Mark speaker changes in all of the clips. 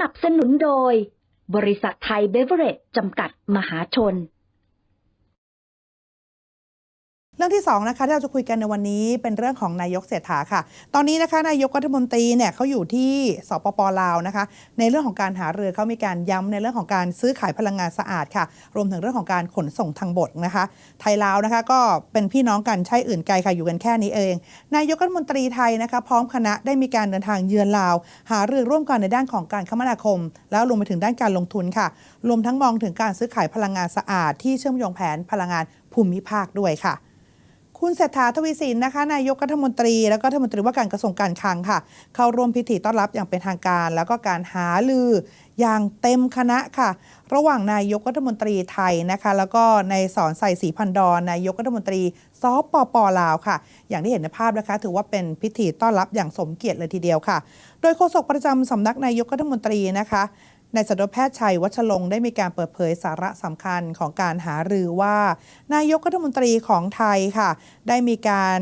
Speaker 1: นับสนุนโดย บริษัทไทยเบเวอเรจจำกัดมหาชน
Speaker 2: รื่องที่2นะคะที่เราจะคุยกันในวันนี้เป็นเรื่องของนายกเศรษฐาค่ะ ตอนนี้นะคะนายกรัฐมนตรีเนี่ยเขาอยู่ที่สปปลาวนะคะ ในเรื่องของการหาเรือเขามีการย้ำในเรื่องของการซื้อขายพลังงานสะอาดค่ะ รวมถึงเรื่องของการขนส่งทางบกนะคะ ไทยลาวนะคะก็เป็นพี่น้องกันใช่อื่นไกลค่ะอยู่กันแค่นี้เอง นายกรัฐมนตรีไทยนะคะ พร้อมคณะได้มีการเดินทางเยือนลาว หาเรือร่วมกันในด้านของการคมนาคม แล้วรวมไปถึงด้านการลงทุนค่ะ รวมทั้งมองถึงการซื้อขายพลังงานสะอาด ที่เชื่อมโยงแผนพลังงานภูมิภาคด้วยค่ะ คุณเศรษฐาทวีสินนะคะนายกรัฐมนตรีแล้วก็รัฐมนตรีว่าการกระทรวงการคลังค่ะ เข้าร่วมพิธีต้อนรับอย่างเป็นทางการ แล้วก็การหาลืออย่างเต็มคณะค่ะ ระหว่างนายกรัฐมนตรีไทยนะคะ แล้วก็ในสอนใส่สีพันดอนนายกรัฐมนตรีซอปปลาวค่ะ อย่างที่เห็นในภาพนะคะ ถือว่าเป็นพิธีต้อนรับอย่างสมเกียรติเลยทีเดียวค่ะ โดยโฆษกประจำสำนักนายกรัฐมนตรีนะคะ นายสัตวแพทย์ชัยวัชรงค์ได้มีการเปิดเผยสาระสำคัญของการหารือว่า นายกรัฐมนตรีของไทยค่ะ ได้มีการ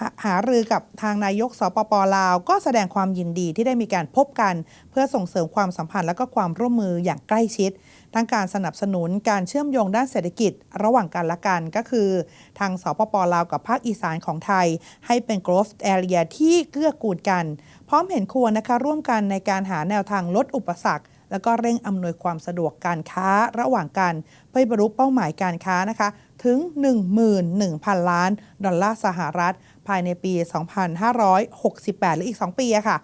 Speaker 2: หาหารือกับทางนายกสปปลาว ก็แสดงความยินดีที่ได้มีการพบกัน เพื่อส่งเสริมความสัมพันธ์และก็ความร่วมมืออย่างใกล้ชิด ทั้งการสนับสนุนการเชื่อมโยงด้านเศรษฐกิจ ระหว่างกันและกันก็คือ ทางสปปลาวกับภาคอีสานของไทย ให้เป็น growth area ที่เกื้อกูลกัน พร้อมเห็นควรนะคะร่วมกันในการหาแนวทางลดอุปสรรค แล้วก็เร่งอำนวยความสะดวกการค้าระหว่างกันเพื่อบรรลุเป้าหมายการค้านะคะถึง 11,000 ล้าน ดอลลาร์สหรัฐ ภายในปี 2568 หรืออีก 2 ปีอะค่ะ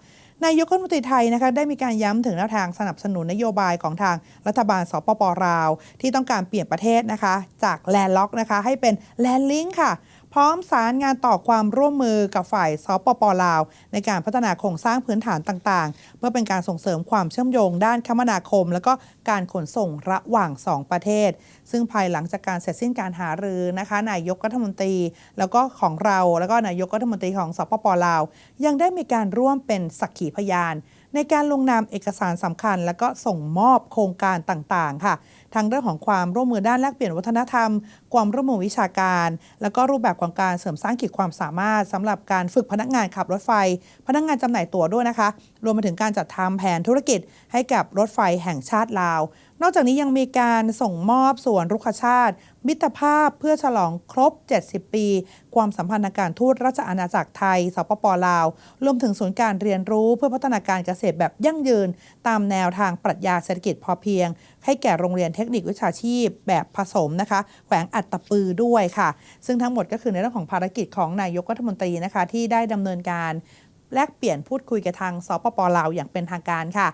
Speaker 2: นายกรัฐมนตรีไทยนะคะได้มีการย้ำถึงแนวทางสนับสนุนนโยบายของทางรัฐบาลสปปลาว ที่ต้องการเปลี่ยนประเทศนะคะ จากแลนด์ล็อกนะคะให้เป็นแลนด์ลิงค่ะ พร้อมสารงานต่อความร่วมมือกับฝ่ายสปปลาว ในการพัฒนาโครงสร้างพื้นฐานต่างๆ เพื่อเป็นการส่งเสริมความเชื่อมโยงด้านคมนาคม แล้วก็การขนส่งระหว่าง 2 ประเทศ ซึ่งภายหลังจากการเสร็จสิ้นการหารือนะคะนายกรัฐมนตรี แล้วก็ของเราแล้วก็นายกรัฐมนตรีของสปปลาว ยังได้มีการร่วมเป็นสักขีพยานในการลงนามเอกสารสำคัญ แล้วก็ส่งมอบโครงการต่างๆ ค่ะ ทั้งเรื่องของความร่วมมือด้านแลกเปลี่ยนวัฒนธรรม ความร่วมมือวิชาการ แล้วก็รูปแบบของการเสริมสร้างขีดความสามารถสำหรับการฝึกพนักงานขับรถไฟ พนักงานจำหน่ายตั๋วด้วยนะคะ รวมไปถึงการจัดทำแผนธุรกิจให้กับรถไฟแห่งชาติลาวนอกจากนี้ยังมีการส่งมอบส่วนรุกขชาติ มิตรภาพเพื่อฉลองครบ 70 ปี ความสัมพันธ์ทางการทูตราชอาณาจักรไทย สปปลาว รวมถึงศูนย์การเรียนรู้เพื่อพัฒนาการเกษตรแบบยั่งยืน ตามแนวทางปรัชญาเศรษฐกิจพอเพียง ให้แก่โรงเรียนเทคนิควิชาชีพแบบผสมนะคะแขวงอัตตปือด้วยค่ะ ซึ่งทั้งหมดก็คือในเรื่องของภารกิจของนายกรัฐมนตรีนะคะที่ได้ดำเนินการแลกเปลี่ยนพูดคุยกับทางสปปลาวอย่างเป็นทางการค่ะ